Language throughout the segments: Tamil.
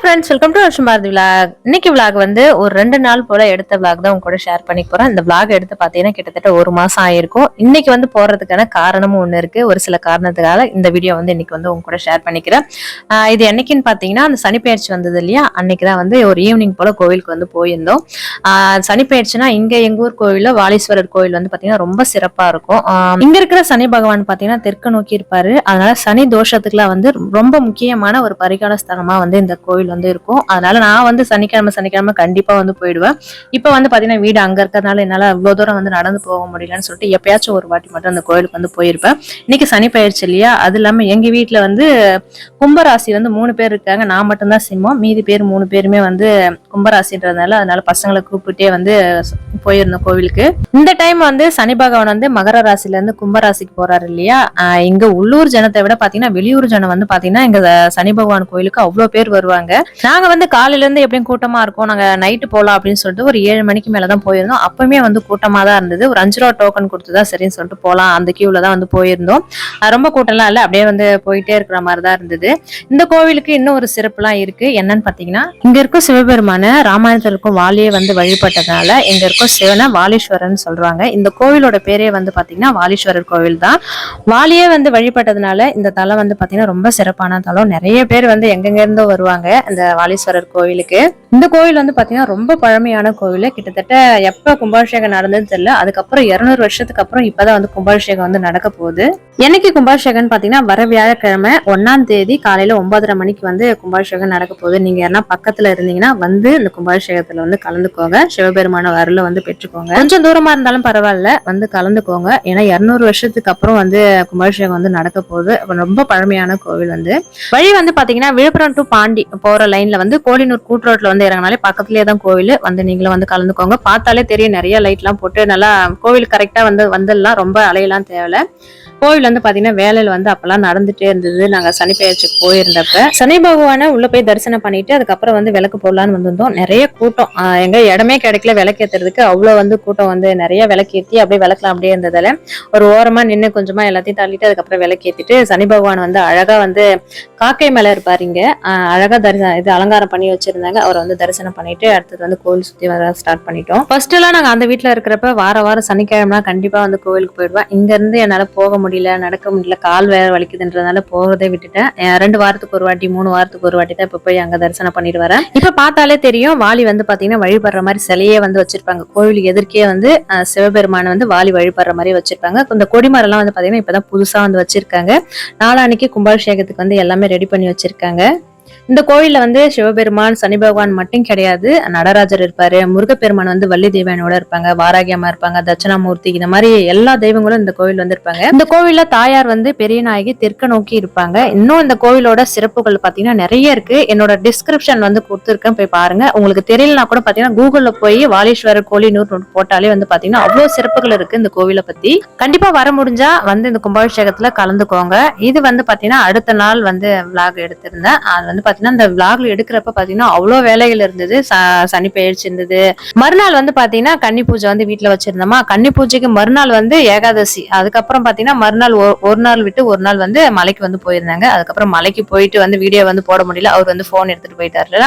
ஃப்ரெண்ட்ஸ் வெல்கம் டு வருஷம் பாரதி விளாக் இன்னைக்கு விளாக் வந்து ஒரு ரெண்டு நாள் போல எடுத்த விளாக் தான் உங்க கூட ஷேர் பண்ணி போறேன். இந்த விளாக் எடுத்து பார்த்தீங்கன்னா கிட்டத்தட்ட ஒரு மாசம் ஆயிருக்கும். இன்னைக்கு வந்து போறதுக்கான காரணமும் ஒன்று இருக்கு. ஒரு சில காரணத்துக்காக இந்த வீடியோ வந்து இன்னைக்கு வந்து உங்க கூட ஷேர் பண்ணிக்கிறேன். இது என்னைக்குன்னு பார்த்தீங்கன்னா அந்த சனிப்பெயர்ச்சி வந்தது இல்லையா? அன்னைக்கு தான் வந்து ஒரு ஈவினிங் போல கோவிலுக்கு வந்து போயிருந்தோம். சனிப்பெயர்ச்சினா இங்க எங்க ஊர் கோவில்ல வாலீஸ்வரர் கோவில் வந்து பாத்தீங்கன்னா ரொம்ப சிறப்பா இருக்கும். இங்க இருக்கிற சனி பகவான் பாத்தீங்கன்னா தெற்கு நோக்கி இருப்பாரு. அதனால சனி தோஷத்துக்குலாம் வந்து ரொம்ப முக்கியமான ஒரு பரிகார ஸ்தலமா வந்து இந்த கோவில் வந்து இருக்கும். அதனால நான் வந்து சனிக்கிழமை சனிக்கிழமை கண்டிப்பா வந்து போயிடுவேன். இப்போ வந்து பாத்தீங்கன்னா வீடு அங்க இருக்கிறதுனால என்னால இவ்வளவு தூரம் வந்து நடந்து போக முடியலன்னு சொல்லிட்டு எப்பயாச்சும் ஒரு வாட்டி மட்டும் அந்த கோயிலுக்கு வந்து போயிருப்பேன். இன்னைக்கு சனி பயிற்சி இல்லையா? அது இல்லாம எங்க வீட்டுல வந்து கும்பராசி வந்து மூணு பேர் இருக்காங்க. நான் மட்டும்தான் சிம்மம். மீதி பேர் மூணு பேருமே வந்து கும்பராசின்றதுனால அதனால பசங்களை கூப்பிட்டே வந்து போயிருந்தோம் கோவிலுக்கு. இந்த டைம் வந்து சனி பகவான் வந்து மகர ராசில இருந்து கும்பராசிக்கு போறாரு இல்லையா? இங்க உள்ளூர் ஜனத்தை விட பாத்தீங்கன்னா வெளியூர் ஜனம் வந்து பாத்தீங்கன்னா இங்க சனி பகவான் கோயிலுக்கு அவ்வளவு பேர் வருவாங்க. நாங்க வந்து காலையில இருந்து எப்படியும் கூட்டமா இருக்கோம். நாங்க நைட்டு போலாம் அப்படின்னு சொல்லிட்டு ஒரு ஏழு மணிக்கு மேலதான் போயிருந்தோம். அப்பவுமே வந்து கூட்டமா தான் இருந்தது. ஒரு அஞ்சு ரூபா டோக்கன் கொடுத்துதான் சரின்னு சொல்லிட்டு போலாம். அந்த கியூல தான் வந்து போயிருந்தோம். ரொம்ப கூட்டம்லாம் இல்லை. அப்படியே வந்து போயிட்டே இருக்கிற மாதிரி தான் இருந்தது. இந்த கோவிலுக்கு இன்னும் ஒரு சிறப்புலாம் இருக்கு. என்னன்னு பாத்தீங்கன்னா இங்க இருக்கும் சிவபெருமான ராமாயணத்தில் இருக்கும் வாலியை வந்து வழிபட்டதுனால இங்க இருக்கும் சிவனை வாலீஸ்வரன் சொல்றாங்க. இந்த கோவிலோட பேரே வந்து பாத்தீங்கன்னா வாலீஸ்வரர் கோவில் தான் வாலியே வந்து வழிபட்டதுனால இந்த தலம் வந்து பாத்தீங்கன்னா ரொம்ப சிறப்பான தலம். நிறைய பேர் வந்து எங்கெங்க இருந்தோ வருவாங்க. இந்த வாலீஸ்வரர் கோவிலுக்கு. இந்த கோவில் வந்து பாத்தீங்கன்னா ரொம்ப பழமையான கோவில். கிட்டத்தட்ட எப்ப கும்பாபிஷேகம் நடந்ததுன்னு தெரியல. அதுக்கப்புறம் இருநூறு வருஷத்துக்கு அப்புறம் இப்பதான் வந்து கும்பாபிஷேகம் வந்து நடக்க போகுது. என்னைக்கு கும்பாபிஷேகம் பாத்தீங்கன்னா வர வியாழக்கிழமை ஒன்னாம் தேதி காலையில ஒன்பதரை மணிக்கு வந்து கும்பாபிஷேகம் நடக்க போகுது. நீங்க யாருன்னா பக்கத்துல இருந்தீங்கன்னா வந்து இந்த கும்பாபிஷேகத்துல வந்து கலந்துக்கோங்க. சிவபெருமான வரல வந்து பெற்றுக்கோங்க. கொஞ்சம் தூரமா இருந்தாலும் பரவாயில்ல. வந்து கலந்துக்கோங்க. ஏன்னா இருநூறு வருஷத்துக்கு அப்புறம் வந்து கும்பாபிஷேகம் வந்து நடக்க போகுது. ரொம்ப பழமையான கோவில் வந்து. வழி வந்து பாத்தீங்கன்னா விழுப்புரம் டு பாண்டி போற லைன்ல வந்து கோலினூர் கூட்ரோட்ல வந்து இறங்கினாலே பக்கத்துலயே தான் கோவில். வந்து நீங்களும் வந்து கலந்துக்கோங்க. பார்த்தாலே தெரியும் நிறைய லைட் எல்லாம் போட்டு நல்லா கோவில் கரெக்டா வந்து வந்துடலாம். ரொம்ப அலையெல்லாம் தேவையில்ல கோவில் வந்து பாத்தீங்கன்னா வேலையில வந்து அப்பெல்லாம் நடந்துட்டே இருந்தது. நாங்க சனி பெயர்ச்சிக்கு போயிருந்தப்ப. சனி பகவானை உள்ள போய் தரிசனம் பண்ணிட்டு அதுக்கப்புறம் வந்து விளக்கு போடலான்னு வந்திருந்தோம். நிறைய கூட்டம். எங்க இடமே கிடைக்கல விளக்கேத்துறதுக்கு. அவ்வளவு வந்து கூட்டம் வந்து நிறைய விளக்கேத்தி அப்படியே விளக்கலாம் அப்படியே இருந்ததுல ஒரு ஓரமா நின்று கொஞ்சமா எல்லாத்தையும் தள்ளிட்டு அதுக்கப்புறம் விளக்கேத்திட்டு சனி பகவான் வந்து அழகா வந்து காக்கை மேல இருப்பாரு இங்க. அழகா தரிசனம் இது அலங்காரம் பண்ணி வச்சிருந்தாங்க. அவரை வந்து தரிசனம் பண்ணிட்டு அடுத்தது வந்து கோவில் சுத்தி வர ஸ்டார்ட் பண்ணிட்டோம். ஃபர்ஸ்ட் எல்லாம் நாங்க அந்த வீட்டில் இருக்கிறப்ப வார வாரம் சனிக்கிழமை கண்டிப்பா வந்து கோவிலுக்கு போயிடுவேன். இங்க இருந்து என்னால போக முடியல நடக்க முடியல கால் வேற வலிக்குதுன்றதுனால போகிறதே விட்டுட்டேன். ரெண்டு வாரத்துக்கு ஒரு வாட்டி மூணு வாரத்துக்கு ஒரு வாட்டி தான் இப்ப போய் அங்க தரிசனம் பண்ணிட்டு வரேன். இப்ப பார்த்தாலே தெரியும் வாலி வந்து பாத்தீங்கன்னா வழிபடுற மாதிரி சிலையே வந்து வச்சிருப்பாங்க. கோவிலுக்கு எதிர்க்கே வந்து சிவபெருமானை வந்து வாலி வழிபடுற மாதிரி வச்சிருப்பாங்க. இந்த கொடிமரம் எல்லாம் வந்து பாத்தீங்கன்னா இப்பதான் புதுசா வந்து வச்சிருக்காங்க. நாளான்னைக்கு கும்பாபிஷேகத்துக்கு வந்து எல்லாமே ரெடி பண்ணி வச்சிருக்காங்க. இந்த கோயிலில் வந்து சிவபெருமான் சனி பகவான் மட்டும் கிடையாது. நடராஜர் இருப்பாரு முருகப்பெருமான் வந்து வள்ளி தெய்வானோட இருப்பாங்க வாராகியமா இருப்பாங்க தட்சணாமூர்த்தி இந்த மாதிரி எல்லா தெய்வங்களும் இந்த கோவில் வந்து இருப்பாங்க இந்த கோவில்ல தாயார் வந்து பெரிய நாயகி தெற்க நோக்கி இருப்பாங்க. இன்னும் இந்த கோவிலோட சிறப்புகள் பாத்தீங்கன்னா நிறைய இருக்கு. என்னோட டிஸ்கிரிப்ஷன் வந்து கொடுத்துருக்கேன் போய் பாருங்க. உங்களுக்கு தெரியலனா கூட பாத்தீங்கன்னா கூகுள்ல போய் வாலீஸ்வரர் கோலினூர் போட்டாலே வந்து பாத்தீங்கன்னா அவ்வளவு சிறப்புகள் இருக்கு இந்த கோவிலை பத்தி. கண்டிப்பா வர முடிஞ்சா வந்து இந்த கும்பாபிஷேகத்துல கலந்துக்கோங்க. இது வந்து பாத்தீங்கன்னா அடுத்த நாள் வந்து விளாக் எடுத்திருந்தேன். அது வந்து பாத்தீங்கன்னா இந்த விளாக்ல எடுக்கிறப்ப பாத்தீங்கன்னா அவ்வளவு வேலைகள் இருந்தது. ச- சனி பயிற்சி இருந்தது. மறுநாள் வந்து பாத்தீங்கன்னா கன்னி பூஜை வந்து வீட்டுல வச்சிருந்தோமா? கன்னி பூஜைக்கு மறுநாள் வந்து ஏகாதசி. அதுக்கப்புறம் பாத்தீங்கன்னா மறுநாள் ஒ- ஒரு நாள் விட்டு ஒரு நாள் வந்து மலைக்கு வந்து போயிருந்தாங்க. அதுக்கப்புறம் மலைக்கு போயிட்டு வந்து வீடியோ வந்து போட முடியல. அவர் வந்து போன் எடுத்துட்டு போயிட்டாருல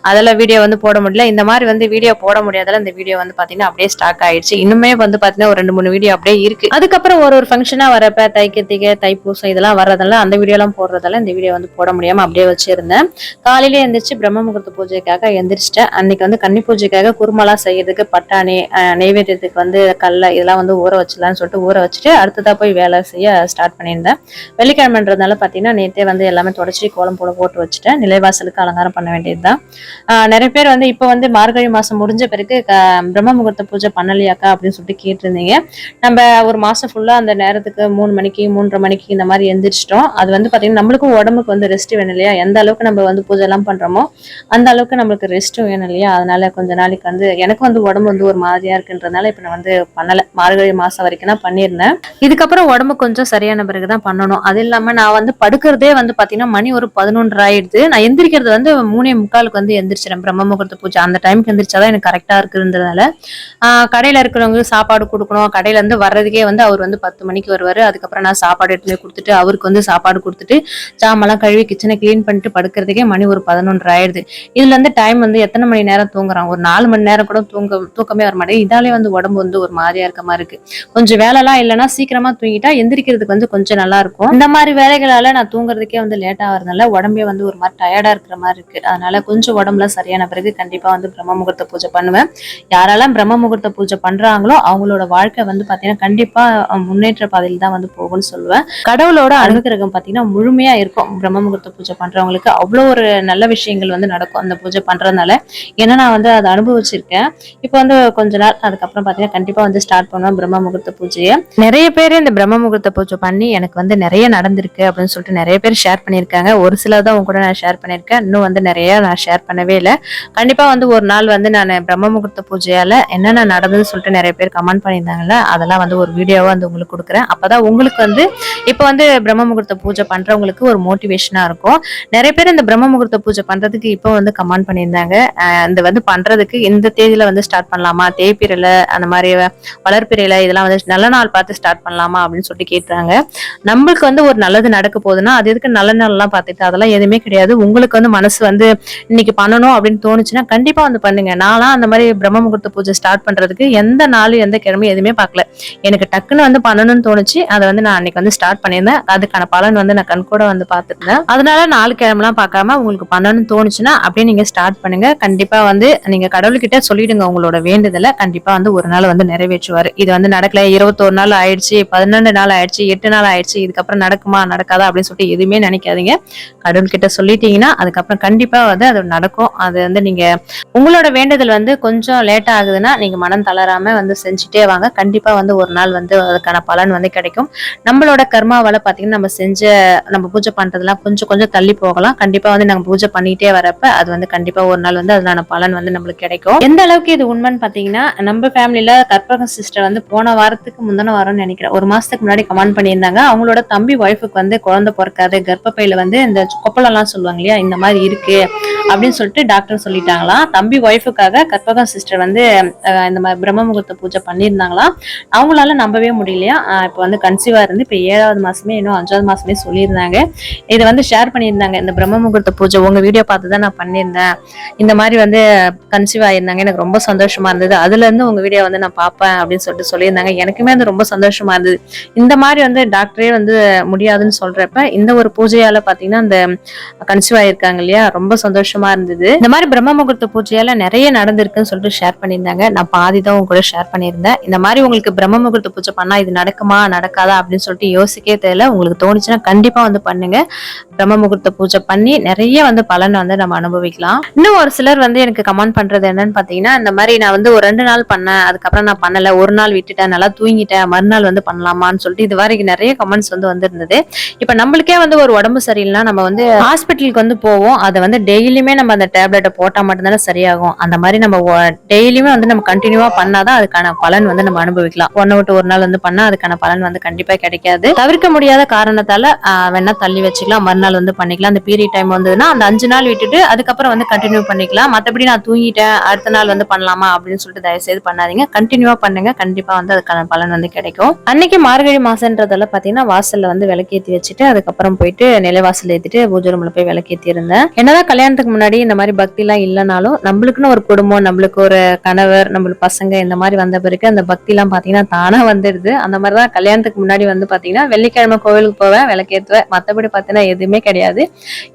அதெல்லாம் வீடியோ வந்து போட முடியல. இந்த மாதிரி வந்து வீடியோ போட முடியாதால இந்த வீடியோ வந்து பாத்தீங்கன்னா அப்படியே ஸ்டாக் ஆயிடுச்சு. இன்னுமே வந்து பாத்தீங்கன்னா ஒரு ரெண்டு மூணு வீடியோ அப்படியே இருக்கு. அதுக்கப்புறம் ஒரு ஒரு ஃபங்க்ஷனா வரப்ப தைக்கத்திகை தைப்பூசம் இதெல்லாம் வர்றதெல்லாம் அந்த வீடியோ எல்லாம் இந்த வீடியோ வந்து போட முடியாம அப்படியே வச்சிருந்தேன். காலையில எந்திரிச்சு பிரம்ம முகூர்த்த பூஜைக்காக எந்திரிச்சிட்டேன். அன்னைக்கு வந்து கன்னி பூஜைக்காக குருமலா செய்யறதுக்கு பட்டாணி அஹ், நெய்வேத்தியத்துக்கு வந்து கல்ல இதெல்லாம் வந்து ஊற வச்சிடலாம்னு சொல்லிட்டு ஊற வச்சுட்டு அடுத்ததா போய் வேலை செய்ய ஸ்டார்ட் பண்ணியிருந்தேன். வெள்ளிக்கிழமைன்றதுனால பாத்தீங்கன்னா நேத்தே வந்து எல்லாமே தொடச்சி கோலம் போல போட்டு வச்சுட்டேன். நிலைவாசலுக்கு அலங்காரம் பண்ண வேண்டியதுதான். ஆஹ் நிறைய பேர் வந்து இப்போ வந்து மார்கழி மாசம் முடிஞ்ச பிறகு பிரம்ம முகூர்த்த பூஜை பண்ணலையாக்கா அப்படின்னு சொல்லிட்டு கேட்டிருந்தீங்க. நம்ம ஒரு மாசம் ஃபுல்லா அந்த நேரத்துக்கு மூணு மணிக்கு மூன்றரை மணிக்கு இந்த மாதிரி எந்திரிச்சிட்டோம். அது வந்து பாத்தீங்கன்னா நம்மளுக்கும் உடம்புக்கு வந்து ரெஸ்ட் வேணும் இல்லையா? எந்த அளவுக்கு நம்ம வந்து பூஜை எல்லாம் பண்றோமோ அந்த அளவுக்கு நம்மளுக்கு ரெஸ்ட்டும் வேணும் இல்லையா? அதனால கொஞ்ச நாளைக்கு வந்து எனக்கு வந்து உடம்பு வந்து ஒரு மாதிரியா இருக்குன்றதுனால இப்ப நான் வந்து பண்ணல. மார்கழி மாசம் வரைக்கும் தான் பண்ணியிருந்தேன். இதுக்கப்புறம் உடம்பு கொஞ்சம் சரியான பிறகுதான் பண்ணணும். அது இல்லாம நான் வந்து படுக்கிறதே வந்து பாத்தீங்கன்னா மணி ஒரு பதினொன்று ஆயிடுது. நான் எந்திரிக்கிறது வந்து மூணே முக்காலுக்கு வந்து எந்திரிச்சிடறேன் பிரம்ம முகூர்த்த பூஜை அந்த டைம்க்கு எந்திரிச்சாதான் எனக்கு கரெக்டா இருக்குன்றதுனால. கடையில் கடையில இருக்கிறவங்களுக்கு சாப்பாடு கொடுக்கணும். கடையில இருந்து வர்றதுக்கே வந்து அவர் வந்து பத்து மணிக்கு வருவாரு. அதுக்கப்புறம் நான் சாப்பாடு எடுத்து கொடுத்துட்டு அவருக்கு வந்து சாப்பாடு கொடுத்துட்டு ஜாமெல்லாம் கழுவி கிச்சனை க்ளீன் பண்ணிட்டு படுக்கிறது எந்திரிக்கிறதுக்கே மணி ஒரு பதினொன்று ஆயிடுது. இதுல இருந்து டைம் வந்து எத்தனை மணி நேரம் தூங்குறான்? ஒரு நாலு மணி நேரம் கூட தூங்க தூக்கமே வர மாட்டேங்குது. இதாலே வந்து உடம்பு வந்து ஒரு மாதிரியா இருக்க மாதிரி இருக்கு. கொஞ்சம் வேலைலாம் இல்லைன்னா சீக்கிரமா தூங்கிட்டா எந்திரிக்கிறதுக்கு வந்து கொஞ்சம் நல்லா இருக்கும். இந்த மாதிரி வேலைகளால நான் தூங்குறதுக்கே வந்து லேட் ஆகிறதுனால உடம்பே வந்து ஒரு மாதிரி டயர்டா இருக்கிற மாதிரி இருக்கு. அதனால கொஞ்சம் உடம்புல சரியான பிறகு கண்டிப்பா வந்து பிரம்ம முகூர்த்த பூஜை பண்ணுவேன். யாரெல்லாம் பிரம்ம முகூர்த்த பூஜை பண்றாங்களோ அவங்களோட வாழ்க்கை வந்து பாத்தீங்கன்னா கண்டிப்பா முன்னேற்ற பாதையில் தான் வந்து போகும்னு சொல்லுவேன். கடவுளோட அனுகிரகம் பாத்தீங்கன்னா முழுமையா இருக்கும். பிரம்ம முகூர்த்த பூஜை பண்றவங்களுக்கு அவ்வளவு அவ்வளோ ஒரு நல்ல விஷயங்கள் வந்து நடக்கும் அந்த பூஜை பண்ணுறதுனால ஏன்னா நான் வந்து அதை அனுபவிச்சிருக்கேன். இப்போ வந்து கொஞ்ச நாள் அதுக்கப்புறம் பார்த்தீங்கன்னா கண்டிப்பாக வந்து ஸ்டார்ட் பண்ணுவேன் பிரம்ம முகூர்த்த பூஜையை. நிறைய பேர் இந்த பிரம்ம முகூர்த்த பூஜை பண்ணி எனக்கு வந்து நிறைய நடந்திருக்கு அப்படின்னு சொல்லிட்டு நிறைய பேர் ஷேர் பண்ணியிருக்காங்க. ஒரு சில தான் உங்க கூட நான் ஷேர் பண்ணியிருக்கேன். இன்னும் வந்து நிறைய நான் ஷேர் பண்ணவே இல்லை. கண்டிப்பாக வந்து ஒரு நாள் வந்து நான் பிரம்ம முகூர்த்த பூஜையால் என்னென்ன நடந்ததுன்னு சொல்லிட்டு நிறைய பேர் கமெண்ட் பண்ணியிருந்தாங்கல்ல அதெல்லாம் வந்து ஒரு வீடியோவாக வந்து உங்களுக்கு கொடுக்குறேன். அப்பதான் உங்களுக்கு வந்து இப்போ வந்து பிரம்ம முகூர்த்த பூஜை பண்ணுறவங்களுக்கு ஒரு மோட்டிவேஷனாக இருக்கும். நிறைய பேர் இந்த பிரம்ம முகூர்த்த பூஜை பண்றதுக்கு இப்போ வந்து கமெண்ட் பண்ணியிருந்தாங்க. அந்த வந்து பண்றதுக்கு இந்த தேதியில வந்து ஸ்டார்ட் பண்ணலாமா? தேய்பிரையில அந்த மாதிரி வளர்ப்பிரையில இதெல்லாம் வந்து நல்ல நாள் பார்த்து ஸ்டார்ட் பண்ணலாமா அப்படின்னு சொல்லிட்டு கேட்டுறாங்க. நம்மளுக்கு வந்து ஒரு நல்லது நடக்க போகுதுன்னா அது எதுக்கு நல்ல நாள்லாம் பார்த்துட்டு அதெல்லாம் எதுவுமே கிடையாது. உங்களுக்கு வந்து மனசு வந்து இன்னைக்கு பண்ணணும் அப்படின்னு தோணுச்சுன்னா கண்டிப்பா வந்து பண்ணுங்க. நான்லாம் அந்த மாதிரி பிரம்ம முகூர்த்த பூஜை ஸ்டார்ட் பண்றதுக்கு எந்த நாள் எந்த கிழமை எதுவுமே பார்க்கல. எனக்கு டக்குன்னு வந்து பண்ணணும்னு தோணுச்சு. அதை வந்து நான் அன்னைக்கு வந்து ஸ்டார்ட் பண்ணியிருந்தேன். அதுக்கான பலன் வந்து நான் கண் கூட வந்து பார்த்துருந்தேன். அதனால நாலு கிழமெல்லாம் பார்க்காம உங்களுக்கு பண்ணணும்னு தோணுச்சுன்னா அப்படியே நீங்க ஸ்டார்ட் பண்ணுங்க. கண்டிப்பா வந்து நீங்க கடவுள்கிட்ட சொல்லிடுங்க உங்களோட வேண்டுதலை. கண்டிப்பா வந்து ஒரு நாள் வந்து நிறைவேற்றுவார். இது வந்து நடக்கல. இருபத்தோரு நாள் ஆயிடுச்சு பதினெண்டு நாள் ஆயிடுச்சு எட்டு நாள் ஆயிடுச்சு இதுக்கப்புறம் நடக்குமா நடக்காதா அப்படின்னு சொல்லிட்டு எதுவுமே நினைக்காதீங்க. கடவுள்கிட்ட சொல்லிட்டீங்கன்னா அதுக்கப்புறம் கண்டிப்பா வந்து அது நடக்கும். அது வந்து நீங்க உங்களோட வேண்டுதல் வந்து கொஞ்சம் லேட் ஆகுதுன்னா நீங்க மனம் தளராம வந்து செஞ்சுட்டே வாங்க. கண்டிப்பா வந்து ஒரு நாள் வந்து அதுக்கான பலன் வந்து கிடைக்கும். நம்மளோட கர்மாவால பாத்தீங்கன்னா நம்ம செஞ்ச நம்ம பூஜை பண்றதெல்லாம் கொஞ்சம் கொஞ்சம் தள்ளி போகலாம். கண்டிப்பா வந்து நம்ம பூஜை பண்ணிட்டே வரப்ப அது வந்து கண்டிப்பா ஒரு நாள் வந்து அதனால பலன் வந்து நம்மளுக்கு கிடைக்கும். எந்த அளவுக்கு இது உண்மைன்னு பாத்தீங்கன்னா நம்ம ஃபேமிலியில கற்பகம் சிஸ்டர் வந்து போன வாரத்துக்கு முந்தின வாரம்னு நினைக்கிறேன். ஒரு மாசத்துக்கு முன்னாடி கமெண்ட் பண்ணியிருந்தாங்க. அவங்களோட தம்பி ஒய்ஃபுக்கு வந்து குழந்தை பிறக்காது கர்ப்பப்பையில வந்து இந்த கொப்பளம்லாம் சொல்லுவாங்க இல்லையா இந்த மாதிரி இருக்கு அப்படின்னு சொல்லிட்டு டாக்டர் சொல்லிட்டாங்களாம். தம்பி ஒய்ஃபுக்காக கற்பகம் சிஸ்டர் வந்து இந்த மாதிரி பிரம்ம முகூர்த்த பூஜை பண்ணியிருந்தாங்களாம். அவங்களால நம்பவே முடியலையா? இப்போ வந்து கன்சீவா இருந்து இப்போ ஏழாவது மாசமே இன்னும் அஞ்சாவது மாசமே சொல்லியிருந்தாங்க. இதை வந்து ஷேர் பண்ணியிருந்தாங்க. இந்த பிரம்ம முகூர்த்த பூஜை உங்க வீடியோ பார்த்து தான் நான் பண்ணியிருந்தேன். இந்த மாதிரி வந்து கன்சீவ் ஆயிருந்தாங்க. எனக்கு ரொம்ப சந்தோஷமா இருந்தது. அதுல இருந்து உங்க வீடியோ வந்து நான் பார்ப்பேன் அப்படின்னு சொல்லிட்டு சொல்லியிருந்தாங்க. எனக்குமே வந்து ரொம்ப சந்தோஷமா இருந்தது. இந்த மாதிரி வந்து டாக்டரே வந்து முடியாதுன்னு சொல்றப்ப இந்த ஒரு பூஜையால பாத்தீங்கன்னா அந்த கன்சீவ் ஆயிருக்காங்க இல்லையா? ரொம்ப சந்தோஷமா இருந்தது. இந்த மாதிரி பிரம்ம முகூர்த்த பூஜையால நிறைய நடந்திருக்குன்னு சொல்லிட்டு ஷேர் பண்ணியிருந்தாங்க. நான் பாதி தான் உங்க கூட ஷேர் பண்ணியிருந்தேன். இந்த மாதிரி உங்களுக்கு பிரம்ம முகூர்த்த பூஜை பண்ணா இது நடக்குமா நடக்காதா அப்படின்னு சொல்லிட்டு யோசிக்கவே தெரியல. உங்களுக்கு தோணுச்சுன்னா கண்டிப்பா வந்து பண்ணுங்க. பிரம்ம முகூர்த்த பூஜை பண்ணி நிறைய வந்து பலன் வந்து நம்ம அனுபவிக்கலாம். இன்னும் ஒரு சிலர் வந்து எனக்கு கமெண்ட் பண்றது என்னன்னு பாத்தீங்கன்னா இந்த மாதிரி நான் வந்து ஒரு ரெண்டு நாள் பண்ணேன் அதுக்கப்புறம் நான் பண்ணல ஒரு நாள் விட்டுட்டேன் நல்லா தூங்கிட்டேன் மறுநாள் வந்து பண்ணலாமான்னு சொல்லிட்டு இது வரைக்கும் நிறைய கமெண்ட்ஸ் வந்து வந்திருந்தது. இப்ப நம்மளுக்கே வந்து ஒரு உடம்பு சரியில்லைனா நம்ம வந்து ஹாஸ்பிட்டலுக்கு வந்து போவோம். அதை வந்து டெய்லியுமே நம்ம அந்த டேப்லெட்டை போட்டா மட்டும்தானே சரியாகும். அந்த மாதிரி நம்ம டெய்லியுமே வந்து நம்ம கண்டினியூவா பண்ணாதான் அதுக்கான பலன் வந்து நம்ம அனுபவிக்கலாம். ஒன்னு விட்டு ஒரு நாள் வந்து பண்ணா அதுக்கான பலன் வந்து கண்டிப்பா கிடைக்காது. தவிர்க்க முடியாத காரணத்தால வேணா தள்ளி வச்சுக்கலாம். மறுநாள் வந்து பண்ணிக்கலாம். அந்த பீரியட் டைம் வந்ததுன்னா அந்த அஞ்சு நாள் விட்டுட்டு அதுக்கப்புறம் வந்து கண்டினியூ பண்ணிக்கலாம். மற்றபடி நான் தூங்கிட்டேன். அடுத்த நாள் வந்து பண்ணலாமா அப்படின்னு சொல்லிட்டு தயவு செய்து பண்ணாதீங்க கண்டினியூவா பண்ணுங்க. கண்டிப்பா வந்து அதுக்கான பலன் வந்து கிடைக்கும். அன்னைக்கு மார்கழி மாசன்றதால பாத்தீங்கன்னா வாசல்ல வந்து விளக்கேத்தி வச்சுட்டு அதுக்கப்புறம் போயிட்டு நிலைவாசல் ஏற்றிட்டு பூஜை ரூம்ல போய் விளக்கேத்தி இருந்தேன். என்னதான் கல்யாணத்துக்கு முன்னாடி இந்த மாதிரி பக்தி எல்லாம் இல்லைனாலும் நம்மளுக்குன்னு ஒரு குடும்பம் நம்மளுக்கு ஒரு கணவர் நம்மளுக்கு பசங்க இந்த மாதிரி வந்த பிறகு அந்த பக்தி எல்லாம் பாத்தீங்கன்னா தானா வந்துடுது அந்த மாதிரிதான் கல்யாணத்துக்கு முன்னாடி வந்து பாத்தீங்கன்னா வெள்ளிக்கிழமை கோவிலுக்கு போவேன் விளக்கேத்துவேன். மத்தபடி பாத்தீங்கன்னா எதுவுமே கிடையாது.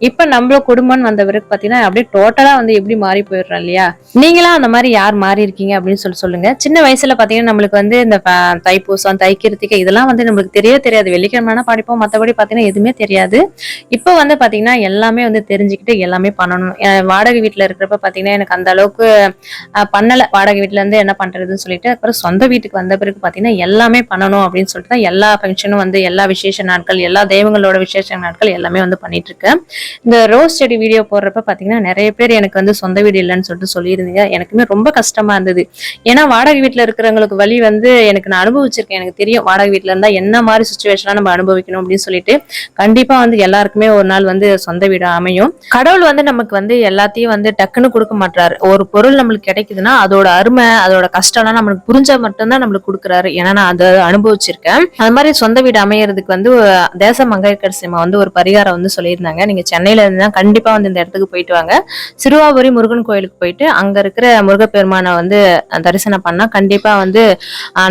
இப்ப நம்மள குடும்பம்னு வந்த பிறகு பாத்தீங்கன்னா அப்படியே டோட்டலா வந்து எப்படி மாறி போயிடுறோம் இல்லையா? நீங்களாம் அந்த மாதிரி யார் மாறி இருக்கீங்க அப்படின்னு சொல்லி சொல்லுங்க. சின்ன வயசுல பாத்தீங்கன்னா நம்மளுக்கு வந்து இந்த தைப்பூசம் தைக்கிருத்திகை இதெல்லாம் வந்து நம்மளுக்கு தெரியவே தெரியாது. வெள்ளிக்கிழமை படிப்போம் மத்தபடி பாத்தீங்கன்னா எதுவுமே தெரியாது. இப்போ வந்து பாத்தீங்கன்னா எல்லாமே வந்து தெரிஞ்சுக்கிட்டு எல்லாமே பண்ணணும். வாடகை வீட்டுல இருக்கிறப்ப பாத்தீங்கன்னா எனக்கு அந்த அளவுக்கு பண்ணல. வாடகை வீட்டுல இருந்து என்ன பண்றதுன்னு சொல்லிட்டு அப்புறம் சொந்த வீட்டுக்கு வந்த பிறகு பாத்தீங்கன்னா எல்லாமே பண்ணணும் அப்படின்னு சொல்லிட்டு தான் எல்லா ஃபங்க்ஷனும் வந்து எல்லா விசேஷ நாட்கள் எல்லா தெய்வங்களோட விசேஷ நாட்கள் எல்லாமே வந்து பண்ணிட்டு இருக்கேன் இந்த ரோஸ் செடி வீடியோ போடுறப்ப பாத்தீங்கன்னா நிறைய பேர் எனக்கு வந்து சொந்த வீடு இல்லைன்னு சொல்லிட்டு சொல்லியிருந்தீங்க. எனக்குமே ரொம்ப கஷ்டமா இருந்தது. ஏன்னா வாடகை வீட்டில் இருக்கிறவங்களுக்கு வழி வந்து எனக்கு நான் அனுபவிச்சிருக்கேன். எனக்கு தெரியும் வாடகை வீட்டில் இருந்தால் என்ன மாதிரி சுச்சுவேஷனாக நம்ம அனுபவிக்கணும் அப்படின்னு சொல்லிட்டு. கண்டிப்பாக வந்து எல்லாருக்குமே ஒரு நாள் வந்து சொந்த வீடு அமையும். கடவுள் வந்து நமக்கு வந்து எல்லாத்தையும் வந்து டக்குன்னு கொடுக்க மாட்டாரு ஒரு பொருள் நம்மளுக்கு கிடைக்குதுன்னா அதோட அருமை அதோட கஷ்டம்லாம் நம்மளுக்கு புரிஞ்சா மட்டும்தான் நம்மளுக்கு கொடுக்குறாரு. ஏன்னா நான் அதை அனுபவிச்சிருக்கேன். அது மாதிரி சொந்த வீடு அமையறதுக்கு வந்து தேச மங்கையரசி அம்மா வந்து ஒரு பரிகாரம் வந்து சொல்லியிருந்தாங்க. நீங்கள் சென்னையில சென்னையில இருந்தா வந்து இந்த இடத்துக்கு போயிட்டு வாங்க. சிறுவாபுரி முருகன் கோயிலுக்கு போயிட்டு அங்கே இருக்கிற முருகப்பெருமானை வந்து தரிசனம் பண்ணால் கண்டிப்பாக வந்து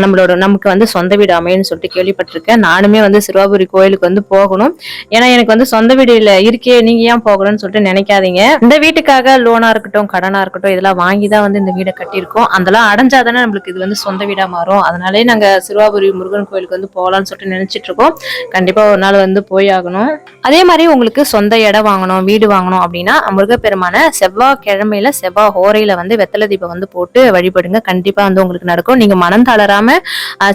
நம்மளோட நமக்கு வந்து சொந்த வீடு அமையன்னு சொல்லிட்டு கேள்விப்பட்டிருக்கேன். நானுமே வந்து சிறுவாபுரி கோயிலுக்கு வந்து போகணும். ஏன்னா எனக்கு வந்து சொந்த வீடு இல்லை இருக்கே நீங்கள் ஏன் போகணும்னு சொல்லிட்டு நினைக்காதீங்க. இந்த வீட்டுக்காக லோனாக இருக்கட்டும் கடனாக இருக்கட்டும் இதெல்லாம் வாங்கி தான் வந்து இந்த வீடை கட்டியிருக்கோம். அதெல்லாம் அடைஞ்சாதானே நம்மளுக்கு இது வந்து சொந்த வீடாக மாறும். அதனாலே நாங்கள் சிறுவாபுரி முருகன் கோயிலுக்கு வந்து போகலான்னு சொல்லிட்டு நினைச்சிட்டு இருக்கோம். ஒரு நாள் வந்து போய் ஆகணும். அதே மாதிரி உங்களுக்கு சொந்த இடம் வாங்கணும் வீடு வாங்கணும் அப்படின்னா முருகப்பெருமான செவ்வாய் கிழமையில செவ்வாய் ஹோரையில வந்து வெத்தலை தீபம் வந்து போட்டு வழிபடுங்க. கண்டிப்பா வந்து உங்களுக்கு நடக்கும். நீங்க மனம் தளராம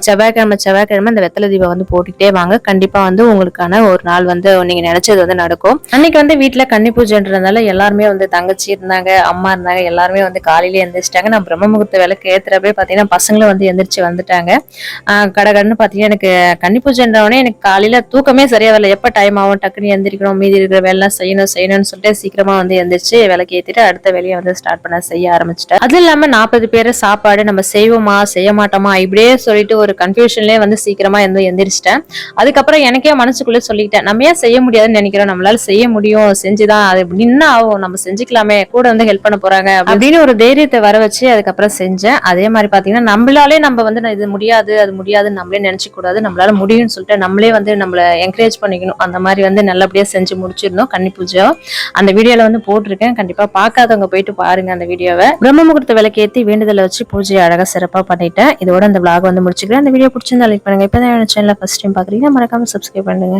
செவ்வாய்க்கிழமை செவ்வாய்க்கிழமை இந்த வெத்தலை தீபம் வந்து போட்டுக்கிட்டே வாங்க. கண்டிப்பா வந்து உங்களுக்கான ஒரு நாள் வந்து நீங்க நினைச்சது வந்து நடக்கும். அன்னைக்கு வந்து வீட்டுல கன்னி பூஜைன்றதுனால எல்லாருமே வந்து தங்கச்சி இருந்தாங்க அம்மா இருந்தாங்க எல்லாருமே வந்து காலையில எந்திரிச்சிட்டாங்க. நான் பிரம்ம முகூர்த்த விளக்கு ஏத்துறப்பே பாத்தீங்கன்னா பசங்களும் வந்து எந்திரிச்சு வந்துட்டாங்க. கடகடன்னு பாத்தீங்கன்னா எனக்கு கன்னி பூஜைன்றவனே எனக்கு காலையில தூக்கமே சரியா வரல. எப்ப டைம் ஆகும்? டக்குன்னு எழுந்திருக்கிறோம் மீதி இருக்கிற வேலை செய்யணும் செய்யணும்னு சொல்லிட்டு சீக்கிரமா வந்து எந்திரிச்சு விளக்கு ஏத்திட்டு அடுத்த வேலையை வந்து ஸ்டார்ட் பண்ண செய்ய ஆரம்பிச்சிட்டேன் அது இல்லாம நாற்பது பேர் சாப்பாடு நம்ம செய்வோமா செய்ய மாட்டோமா இப்படியே சொல்லிட்டு ஒரு கன்ஃபியூஷன்லயே வந்து சீக்கிரமா வந்து எந்திரிச்சிட்டேன். அதுக்கப்புறம் எனக்கே மனசுக்குள்ளே சொல்லிக்கிட்டேன் நம்ம ஏன் செய்ய முடியாதுன்னு நினைக்கிறோம்? நம்மளால செய்ய முடியும் செஞ்சுதான் அது நின்னா ஆகும் நம்ம செஞ்சுக்கலாமே கூட வந்து ஹெல்ப் பண்ண போறாங்க அப்படின்னு ஒரு தைரியத்தை வர வச்சு அதுக்கப்புறம் செஞ்சேன். அதே மாதிரி பாத்தீங்கன்னா நம்மளாலே நம்ம வந்து நான் இது முடியாது அது முடியாதுன்னு நம்மளே நினைச்சு கூடாது நம்மளால முடியும்னு சொல்லிட்டு நம்மளே வந்து நம்மள என்கரேஜ் பண்ணிக்கணும். அந்த மாதிரி வந்து நல்லபடியா செஞ்சு முடிச்சிருந்தோம் கன்னி பூஜை. அந்த வீடியோல வந்து போட்டிருக்கேன். கண்டிப்பா பார்க்காதவங்க போயிட்டு பாருங்க அந்த வீடியோவை. பிரம்ம முகூர்த்த விளக்கேத்தி வேண்டுதலை வச்சு பூஜையை அழகா சிறப்பா பண்ணிட்டேன். இதோட அந்த விளாக் வந்து முடிச்சுக்கிறேன். அந்த வீடியோ பிடிச்சிருந்தா லைக் பண்ணுங்க. இப்போ தான் சேனலை ஃபர்ஸ்ட் டைம் பாக்குறீங்க மறக்காம சப்ஸ்கிரைப் பண்ணுங்க.